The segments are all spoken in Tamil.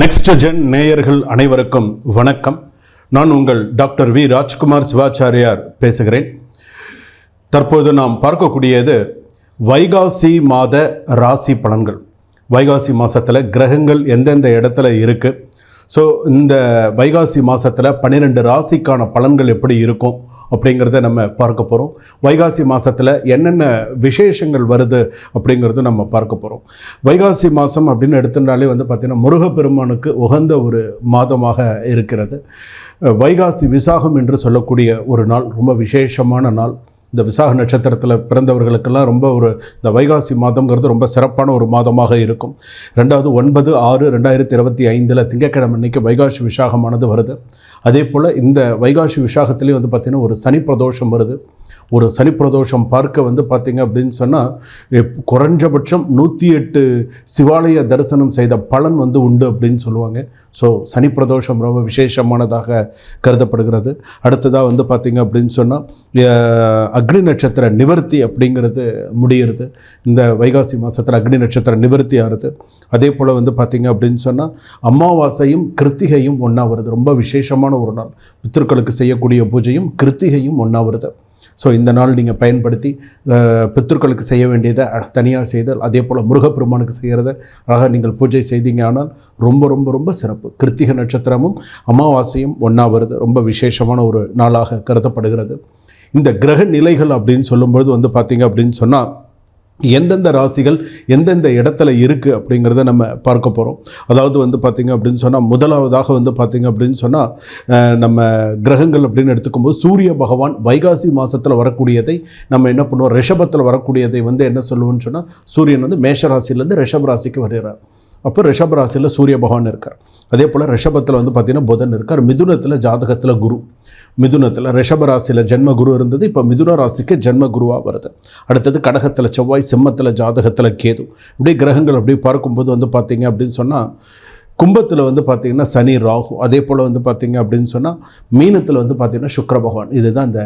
நெக்ஸ்ட் ஜென் நேயர்கள் அனைவருக்கும் வணக்கம். நான் உங்கள் டாக்டர் வி. ராஜ்குமார் சிவாச்சாரியார் பேசுகிறேன். தற்போது நாம் பார்க்கக்கூடியது வைகாசி மாத ராசி பலன்கள். வைகாசி மாதத்தில் கிரகங்கள் எந்தெந்த இடத்துல இருக்குது ஸோ இந்த வைகாசி மாதத்தில் பன்னிரெண்டு ராசிக்கான பலன்கள் எப்படி இருக்கும் அப்படிங்கிறத நம்ம பார்க்க போகிறோம் வைகாசி மாதத்தில் என்னென்ன விசேஷங்கள் வருது அப்படிங்கிறத நம்ம பார்க்க போகிறோம் வைகாசி மாதம் அப்படின்னு எடுத்துட்டாலே வந்து பார்த்திங்கன்னா முருகப்பெருமானுக்கு உகந்த ஒரு மாதமாக இருக்கிறது. வைகாசி விசாகம் என்று சொல்லக்கூடிய ஒரு நாள் ரொம்ப விசேஷமான நாள். இந்த விசாக நட்சத்திரத்தில் பிறந்தவர்களுக்கெல்லாம் ரொம்ப ஒரு இந்த வைகாசி மாதங்கிறது ரொம்ப சிறப்பான ஒரு மாதமாக இருக்கும். ரெண்டாவது ஒன்பது ஆறு ரெண்டாயிரத்தி இருபத்தி ஐந்தில் திங்கட்கிழமை அன்னைக்கு வைகாசி விசாகமானது வருது. அதே போல் இந்த வைகாசி விசாகத்துலேயும் வந்து பார்த்திங்கன்னா ஒரு சனி பிரதோஷம் வருது. ஒரு சனி பிரதோஷம் பார்க்க வந்து பார்த்திங்க அப்படின்னு சொன்னால் குறைஞ்சபட்சம் நூற்றி எட்டு சிவாலய தரிசனம் செய்த பலன் வந்து உண்டு அப்படின்னு சொல்லுவாங்க. ஸோ சனி பிரதோஷம் ரொம்ப விசேஷமானதாக கருதப்படுகிறது. அடுத்ததாக வந்து பார்த்திங்க அப்படின்னு சொன்னால் அக்னி நட்சத்திர நிவர்த்தி அப்படிங்கிறது முடிகிறது. இந்த வைகாசி மாதத்தில் அக்னி நட்சத்திர நிவர்த்தி ஆகுது அதே போல் வந்து பார்த்திங்க அப்படின்னு சொன்னால் அமாவாசையும் கிருத்திகையும் ஒன்றா வருது. ரொம்ப விசேஷமான ஒரு நாள். பித்திருக்களுக்கு செய்யக்கூடிய பூஜையும் கிருத்திகையும் ஒன்றா வருது. ஸோ இந்த நாள் நீங்கள் பயன்படுத்தி பித்தர்களுக்கு செய்ய வேண்டியதை தனியாக செய்தல் அதே போல் முருகப்பெருமானுக்கு செய்கிறத அழகாக நீங்கள் பூஜை செய்தீங்க ஆனால் ரொம்ப ரொம்ப ரொம்ப சிறப்பு. கிருத்திக நட்சத்திரமும் அமாவாசையும் ஒன்றா வருது. ரொம்ப விசேஷமான ஒரு நாளாக கருதப்படுகிறது. இந்த கிரக நிலைகள் அப்படின்னு சொல்லும்பொழுது வந்து பார்த்தீங்க அப்படின்னு சொன்னால் எந்தெந்த ராசிகள் எந்தெந்த இடத்துல இருக்குது அப்படிங்கிறத நம்ம பார்க்க போகிறோம் அதாவது வந்து பார்த்திங்க அப்படின்னு சொன்னால் முதலாவதாக வந்து பார்த்திங்க அப்படின்னு சொன்னால் நம்ம கிரகங்கள் அப்படின்னு எடுத்துக்கும்போது சூரிய பகவான் வைகாசி மாதத்தில் வரக்கூடியதை நம்ம என்ன பண்ணுவோம்? ரிஷபத்தில் வரக்கூடியதை வந்து என்ன சொல்லுவோம்னு சொன்னால் சூரியன் வந்து மேஷ ராசிலேருந்து ரிஷப ராசிக்கு வருகிறார். அப்போ ரிஷப ராசியில் சூரிய பகவான் இருக்கார். அதே போல் ரிஷபத்தில் வந்து பார்த்திங்கன்னா புதன் இருக்கார். மிதுனத்தில் ஜாதகத்தில் குரு. மிதுனத்தில் ரிஷபராசியில் ஜென்ம குரு இருந்தது. இப்போ மிதுன ராசிக்கு ஜென்ம குருவாக வருது. அடுத்தது கடகத்தில் செவ்வாய் சிம்மத்தில் ஜாதகத்தில் கேது. இப்படியே கிரகங்கள் அப்படியே பார்க்கும்போது வந்து பார்த்தீங்க அப்படின்னு சொன்னால் கும்பத்தில் வந்து பார்த்திங்கன்னா சனி ராகு அதே போல் வந்து பார்த்திங்க அப்படின்னு சொன்னால் மீனத்தில் வந்து பார்த்திங்கன்னா சுக்கர பகவான். இதுதான் அந்த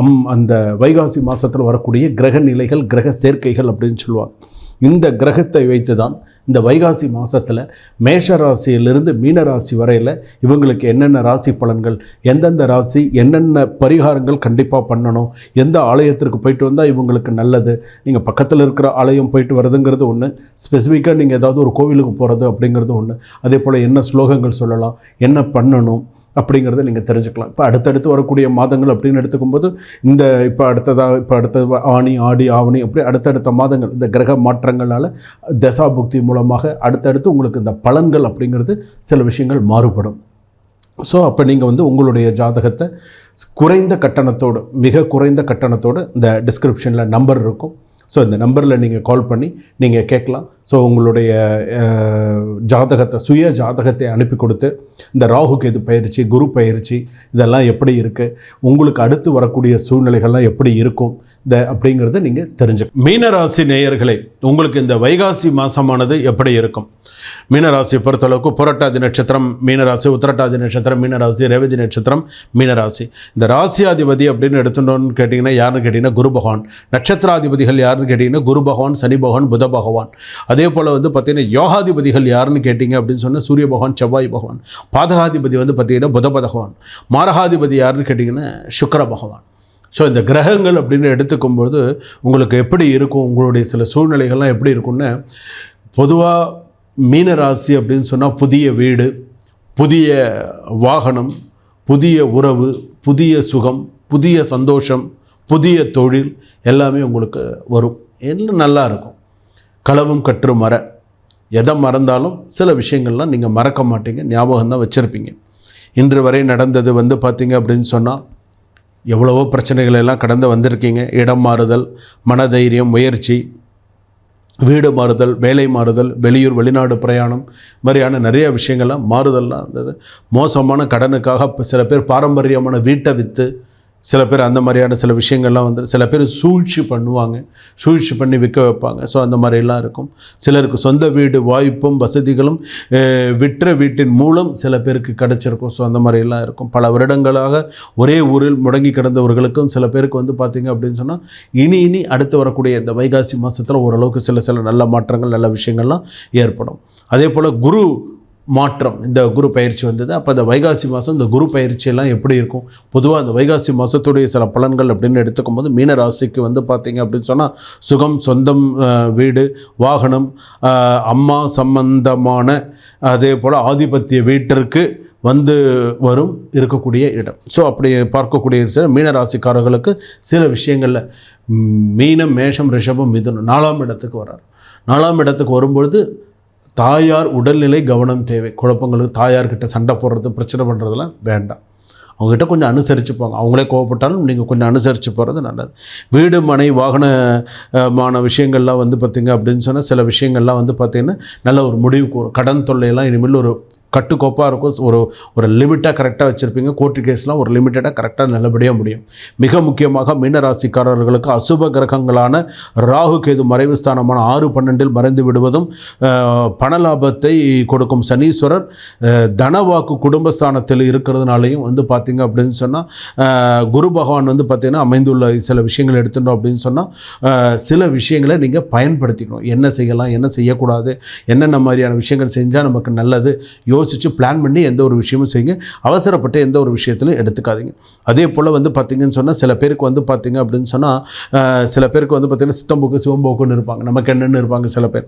அம் அந்த வைகாசி மாதத்தில் வரக்கூடிய கிரக நிலைகள் கிரக சேர்க்கைகள் அப்படின்னு சொல்லுவாங்க. இந்த கிரகத்தை வைத்து தான் இந்த வைகாசி மாதத்தில் மேஷ ராசியிலிருந்து மீன ராசி வரையில் இவங்களுக்கு என்னென்ன ராசி பலன்கள் எந்தெந்த ராசி என்னென்ன பரிகாரங்கள் கண்டிப்பாக பண்ணணும் எந்த ஆலயத்திற்கு போயிட்டு வந்தால் இவங்களுக்கு நல்லது நீங்கள் பக்கத்தில் இருக்கிற ஆலயம் போயிட்டு வரதுங்கிறது ஒன்று ஸ்பெசிஃபிக்காக நீங்கள் ஏதாவது ஒரு கோவிலுக்கு போகிறது அப்படிங்கிறது ஒன்று அதே போல் என்ன ஸ்லோகங்கள் சொல்லலாம் என்ன பண்ணணும் அப்படிங்கிறத நீங்கள் தெரிஞ்சுக்கலாம். இப்போ அடுத்தடுத்து வரக்கூடிய மாதங்கள் அப்படின்னு எடுத்துக்கும்போது இந்த இப்போ அடுத்ததாக இப்போ அடுத்த ஆணி ஆடி ஆவணி அப்படி அடுத்தடுத்த மாதங்கள் இந்த கிரக மாற்றங்களால் தசா புக்தி மூலமாக அடுத்தடுத்து உங்களுக்கு இந்த பலன்கள் அப்படிங்கிறது சில விஷயங்கள் மாறுபடும். ஸோ அப்போ நீங்கள் வந்து உங்களுடைய ஜாதகத்தை குறைந்த கட்டணத்தோடு மிக குறைந்த கட்டணத்தோடு இந்த டிஸ்கிரிப்ஷனில் நம்பர் இருக்கும். ஸோ இந்த நம்பரில் நீங்கள் கால் பண்ணி நீங்கள் கேட்கலாம். ஸோ உங்களுடைய ஜாதகத்தை சுய ஜாதகத்தை அனுப்பி கொடுத்து இந்த ராகு கேது பயிற்சி குரு பயிற்சி இதெல்லாம் எப்படி இருக்குது உங்களுக்கு அடுத்து வரக்கூடிய சூழ்நிலைகள்லாம் எப்படி இருக்கும்? இந்த அப்படிங்கிறத நீங்கள் தெரிஞ்சு மீனராசி நேயர்களே உங்களுக்கு இந்த வைகாசி மாதமானது எப்படி இருக்கும்? மீனராசியை பொறுத்தளவுக்கு புரட்டாதி நட்சத்திரம் மீனராசி உத்திரட்டாதி நட்சத்திரம் மீனராசி ரேவதி நட்சத்திரம் மீனராசி. இந்த ராசியாதிபதி அப்படின்னு எடுத்துட்டோன்னு கேட்டிங்கன்னா யாருன்னு கேட்டிங்கன்னா குரு பகவான். நட்சத்திராதிபதிகள் யாருன்னு கேட்டிங்கன்னா குரு பகவான் சனி பகவான் புத பகவான். அதே போல் வந்து பார்த்திங்கன்னா யோகாதிபதிகள் யாருன்னு கேட்டிங்க அப்படின்னு சொன்னால் சூரிய பகவான் செவ்வாய் பகவான். பாதகாதிபதி வந்து பார்த்திங்கன்னா புத பகவான். மாரகாதிபதி யாருன்னு கேட்டிங்கன்னா சுக்கர பகவான். ஸோ இந்த கிரகங்கள் அப்படின்னு எடுத்துக்கும்போது உங்களுக்கு எப்படி இருக்கும்? உங்களுடைய சில சூழ்நிலைகள்லாம் எப்படி இருக்கும்னு பொதுவாக மீனராசி அப்படின்னு சொன்னால் புதிய வீடு புதிய வாகனம் புதிய உறவு புதிய சுகம் புதிய சந்தோஷம் புதிய தொழில் எல்லாமே உங்களுக்கு வரும். எல்லாம் நல்லா இருக்கும். களவும் கற்று மர எதை மறந்தாலும் சில விஷயங்கள்லாம் நீங்கள் மறக்க மாட்டீங்க. ஞாபகம் தான் வச்சுருப்பீங்க. இன்று வரை நடந்தது வந்து பார்த்தீங்க அப்படின்னு சொன்னால் எவ்வளவோ பிரச்சனைகள் எல்லாம் கடந்து வந்திருக்கீங்க. இடம் மாறுதல் மனதைரியம் முயற்சி வீடு மாறுதல் வேலை மாறுதல் வெளியூர் வெளிநாடு பிரயாணம் மாதிரியான நிறைய விஷயங்கள்லாம் மாறுதல்லாம் இருந்தது மோசமான கடனுக்காக சில பேர் பாரம்பரியமான வீட்டை விற்று சில பேர் அந்த மாதிரியான சில விஷயங்கள்லாம் வந்து சில பேர் சூழ்ச்சி பண்ணுவாங்க. சூழ்ச்சி பண்ணி விற்க வைப்பாங்க. ஸோ அந்த மாதிரிலாம் இருக்கும். சிலருக்கு சொந்த வீடு வாய்ப்பும் வசதிகளும் விற்ற வீட்டின் மூலம் சில பேருக்கு கிடச்சிருக்கும். ஸோ அந்த மாதிரிலாம் இருக்கும். பல வருடங்களாக ஒரே ஊரில் முடங்கி கிடந்தவர்களுக்கும் சில பேருக்கு வந்து பார்த்திங்க அப்படின்னு சொன்னால் இனி இனி அடுத்து வரக்கூடிய இந்த வைகாசி மாதத்தில் ஓரளவுக்கு சில சில நல்ல மாற்றங்கள் நல்ல விஷயங்கள்லாம் ஏற்படும். அதே போல் குரு மாற்றம். இந்த குரு பயிற்சி வந்தது. அப்போ இந்த வைகாசி மாதம் இந்த குரு பயிற்சியெல்லாம் எப்படி இருக்கும்? பொதுவாக அந்த வைகாசி மாதத்துடைய சில பலன்கள் அப்படின்னு எடுத்துக்கும் போது மீன ராசிக்கு வந்து பார்த்தீங்க அப்படின்னு சொன்னால் சுகம் சொந்தம் வீடு வாகனம் அம்மா சம்பந்தமான அதே போல் ஆதிபத்திய வீட்டிற்கு வந்து வரும் இருக்கக்கூடிய இடம். ஸோ அப்படி பார்க்கக்கூடிய சில மீன ராசிக்காரர்களுக்கு சில விஷயங்களில் மீனம் மேஷம் ரிஷபம் மிதுனம் நாலாம் இடத்துக்கு வர்றார் நாலாம் இடத்துக்கு வரும்பொழுது தாயார் உடல்நிலை கவனம் தேவை. குழப்பங்களுக்கு தாயார்கிட்ட சண்டை போடுறது பிரச்சனை பண்ணுறதுலாம் வேண்டாம். அவங்ககிட்ட கொஞ்சம் அனுசரித்து போங்க. அவங்களே கோவப்பட்டாலும் நீங்கள் கொஞ்சம் அனுசரித்து போகிறது நல்லது. வீடு மனை வாகன மான விஷயங்கள்லாம் வந்து பார்த்திங்க அப்படின்னு சொன்னால் சில விஷயங்கள்லாம் வந்து பார்த்திங்கன்னா நல்ல ஒரு முடிவுக்கு வரும். கடன் தொல்லையெல்லாம் இனிமேல் ஒரு கட்டுக்கோப்பாக இருக்கும். ஒரு ஒரு லிமிட்டாக கரெக்டாக வச்சுருப்பீங்க. கோர்ட்டு கேஸ்லாம் ஒரு லிமிட்டடாக கரெக்டாக நல்லபடியாக முடியும். மிக முக்கியமாக மீனராசிக்காரர்களுக்கு அசுப கிரகங்களான ராகு கேது மறைவு ஸ்தானமான ஆறு பன்னெண்டில் மறைந்து விடுவதும் பண லாபத்தை கொடுக்கும் சனீஸ்வரர் தனவாக்கு குடும்பஸ்தானத்தில் இருக்கிறதுனாலையும் வந்து பார்த்திங்க அப்படின்னு சொன்னால் குரு பகவான் வந்து பார்த்திங்கன்னா அமைந்துள்ள சில விஷயங்கள் எடுத்துட்டோம் அப்படின்னு சொன்னால் சில விஷயங்களை நீங்கள் பயன்படுத்திக்கணும். என்ன செய்யலாம் என்ன செய்யக்கூடாது என்னென்ன மாதிரியான விஷயங்கள் செஞ்சால் நமக்கு நல்லது யோசித்து பிளான் பண்ணி எந்த ஒரு விஷயமும் செய்யுங்க. அவசரப்பட்டு எந்த ஒரு விஷயத்திலும் எடுத்துக்காதீங்க. அதே போல் வந்து பார்த்திங்கன்னு சொன்னால் சில பேருக்கு வந்து பார்த்திங்க அப்படின்னு சொன்னால் சில பேருக்கு வந்து பார்த்திங்கன்னா சித்தம்போக்கு சிவம்போக்குன்னு இருப்பாங்க. நமக்கு என்னென்னு இருப்பாங்க சில பேர்.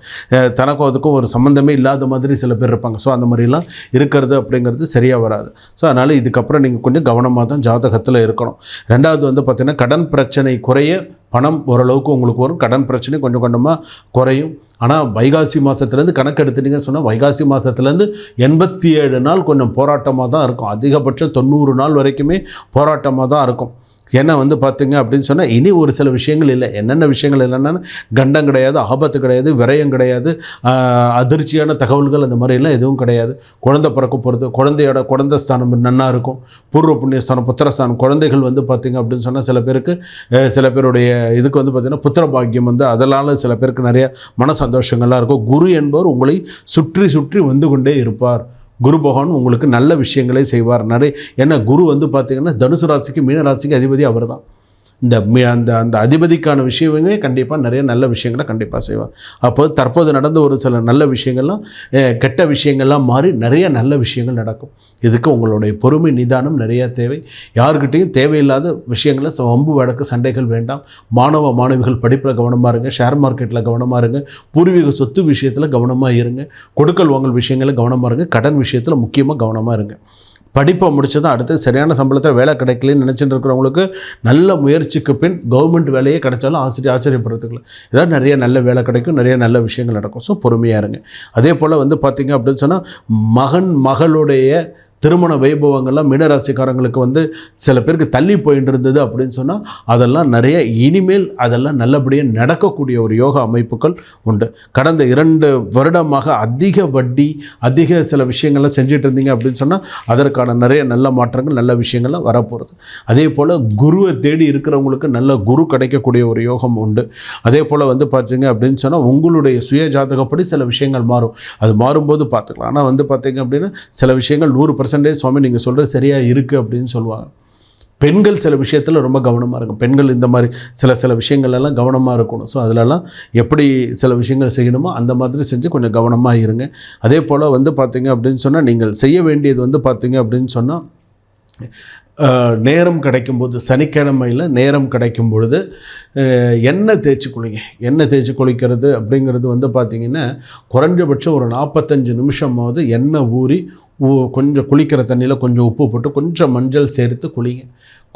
தனக்கும் அதுக்கும் ஒரு சம்மந்தமே இல்லாத மாதிரி சில பேர் இருப்பாங்க. ஸோ அந்த மாதிரிலாம் இருக்கிறது அப்படிங்கிறது சரியாக வராது. ஸோ அதனால் இதுக்கப்புறம் நீங்கள் கொஞ்சம் கவனமாக தான் ஜாதகத்தில் இருக்கணும். ரெண்டாவது வந்து பார்த்திங்கன்னா கடன் பிரச்சனை குறைய பணம் ஓரளவுக்கு உங்களுக்கு வரும். கடன் பிரச்சனை கொஞ்சம் கொஞ்சமாக குறையும். ஆனால் வைகாசி மாதத்துலேருந்து கணக்கு எடுத்துட்டீங்கன்னு சொன்னால் வைகாசி மாதத்துலேருந்து எண்பத்தி ஏழு நாள் கொஞ்சம் போராட்டமாக தான் இருக்கும். அதிகபட்சம் தொண்ணூறு நாள் வரைக்குமே போராட்டமாக தான் இருக்கும். ஏன்னா வந்து பார்த்தீங்க அப்படின்னு சொன்னால் இனி ஒரு சில விஷயங்கள் இல்லை. என்னென்ன விஷயங்கள் இல்லைன்னா கண்டம் கிடையாது ஆபத்து கிடையாது விரயம் கிடையாது அதிர்ச்சியான தகவல்கள் அந்த மாதிரிலாம் எதுவும் கிடையாது. குழந்தை பிறக்க போகிறது குழந்தையோட குழந்தை ஸ்தானம் நன்னா இருக்கும். பூர்வ புண்ணியஸ்தானம் புத்திரஸ்தானம் குழந்தைகள் வந்து பார்த்திங்க அப்படின்னு சொன்னால் சில பேருக்கு சில பேருடைய இதுக்கு வந்து பார்த்திங்கன்னா புத்திர பாக்கியம் வந்து அதனால் சில பேருக்கு நிறைய மன சந்தோஷங்கள்லாம் இருக்கும். குரு என்பவர் உங்களை சுற்றி சுற்றி வந்து கொண்டே இருப்பார். குரு பகவான் உங்களுக்கு நல்ல விஷயங்களை செய்வார். நிறைய ஏன்னா குரு வந்து பார்த்திங்கன்னா தனுசு ராசிக்கு மீன ராசிக்கு அதிபதி அவர் தான் இந்த மி- அந்த அந்த அதிபதிக்கான விஷயமே கண்டிப்பாக நிறைய நல்ல விஷயங்களை கண்டிப்பாக செய்வார். அப்போ தற்போது நடந்த ஒரு சில நல்ல விஷயங்கள்லாம் கெட்ட விஷயங்கள்லாம் மாறி நிறைய நல்ல விஷயங்கள் நடக்கும். இதுக்கு உங்களுடைய பொறுமை நிதானம் நிறையா தேவை. யாருக்கிட்டையும் தேவையில்லாத விஷயங்களை ச- வம்பு வழக்கு சண்டைகள் வேண்டாம். மாணவ மாணவிகள் படிப்பில் கவனமாக இருங்க. ஷேர் மார்க்கெட்டில் கவனமாக இருங்க. பூர்வீக சொத்து விஷயத்தில் கவனமாக இருங்க. கொடுக்கல் வாங்கல் விஷயங்களில் கவனமாக இருங்க. கடன் விஷயத்தில் முக்கியமாக கவனமாக இருங்க. படிப்பை முடிச்சதும் அடுத்து சரியான சம்பளத்தில் வேலை கிடைக்கலன்னு நினச்சிட்டு இருக்கிறவங்களுக்கு நல்ல முயற்சிக்கு பின் கவர்மெண்ட் வேலையே கிடைச்சாலும் ஆசிரியர் ஆச்சரியப்படுறதுக்கு ஏதாவது நிறைய நல்ல வேலை கிடைக்கும் நிறைய நல்ல விஷயங்கள் நடக்கும். ஸோ பொறுமையாக இருங்க. அதே போல் வந்து பார்த்திங்க அப்படின்னு சொன்னால் மகன் மகளுடைய திருமண வைபவங்கள்லாம் மீனராசிக்காரங்களுக்கு வந்து சில பேருக்கு தள்ளி போயிட்டு இருந்தது அப்படின்னு சொன்னால் அதெல்லாம் நிறைய இனிமேல் அதெல்லாம் நல்லபடியாக நடக்கக்கூடிய ஒரு யோகா அமைப்புகள் உண்டு. கடந்த இரண்டு வருடமாக அதிக வட்டி அதிக சில விஷயங்கள்லாம் செஞ்சுட்டு இருந்தீங்க அப்படின்னு சொன்னால் அதற்கான நிறைய நல்ல மாற்றங்கள் நல்ல விஷயங்கள்லாம் வரப்போகிறது அதே போல் குருவை தேடி இருக்கிறவங்களுக்கு நல்ல குரு கிடைக்கக்கூடிய ஒரு யோகம் உண்டு. அதே போல் வந்து பார்த்தீங்க அப்படின்னு சொன்னால் உங்களுடைய சுய ஜாதகப்படி சில விஷயங்கள் மாறும். அது மாறும்போது பார்த்துக்கலாம். ஆனால் வந்து பார்த்தீங்க அப்படின்னா சில விஷயங்கள் நூறு பர்சன்டேஜ் சுவாமி நீங்கள் சொல்கிறது சரியாக இருக்குது அப்படின்னு சொல்லுவாங்க. பெண்கள் சில விஷயத்தில் ரொம்ப கவனமாக இருக்கும். பெண்கள் இந்த மாதிரி சில சில விஷயங்கள் எல்லாம் கவனமாக இருக்கணும். ஸோ அதிலலாம் எப்படி சில விஷயங்கள் செய்யணுமோ அந்த மாதிரி செஞ்சு கொஞ்சம் கவனமாக இருங்க. அதே போல் வந்து பார்த்திங்க அப்படின்னு சொன்னால் நீங்கள் செய்ய வேண்டியது வந்து பார்த்திங்க அப்படின்னு சொன்னால் நேரம் கிடைக்கும்போது சனிக்கிழமையில் நேரம் கிடைக்கும் பொழுது எண்ணெய் தேய்ச்சி குளிங்க. எண்ணெய் தேய்ச்சி குளிக்கிறது அப்படிங்கிறது வந்து பார்த்திங்கன்னா குறைஞ்சபட்சம் ஒரு நாற்பத்தஞ்சு நிமிஷமாவது எண்ணெய் ஊறி கொஞ்சம் குளிக்கிற தண்ணியில் கொஞ்சம் உப்பு போட்டு கொஞ்சம் மஞ்சள் சேர்த்து குளிங்க.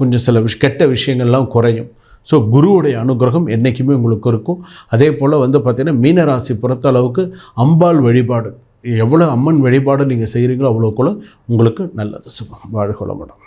கொஞ்சம் சில விஷ் கெட்ட விஷயங்கள்லாம் குறையும். ஸோ குருவுடைய அனுகிரகம் என்றைக்குமே உங்களுக்கு இருக்கும். அதே போல் வந்து பார்த்திங்கன்னா மீனராசி பொறுத்த அளவுக்கு அம்பாள் வழிபாடு. எவ்வளோ அம்மன் வழிபாடு நீங்கள் செய்கிறீங்களோ அவ்வளோக்குள்ள உங்களுக்கு நல்லது. சுபம். வாழ்கொள்ள மேடம்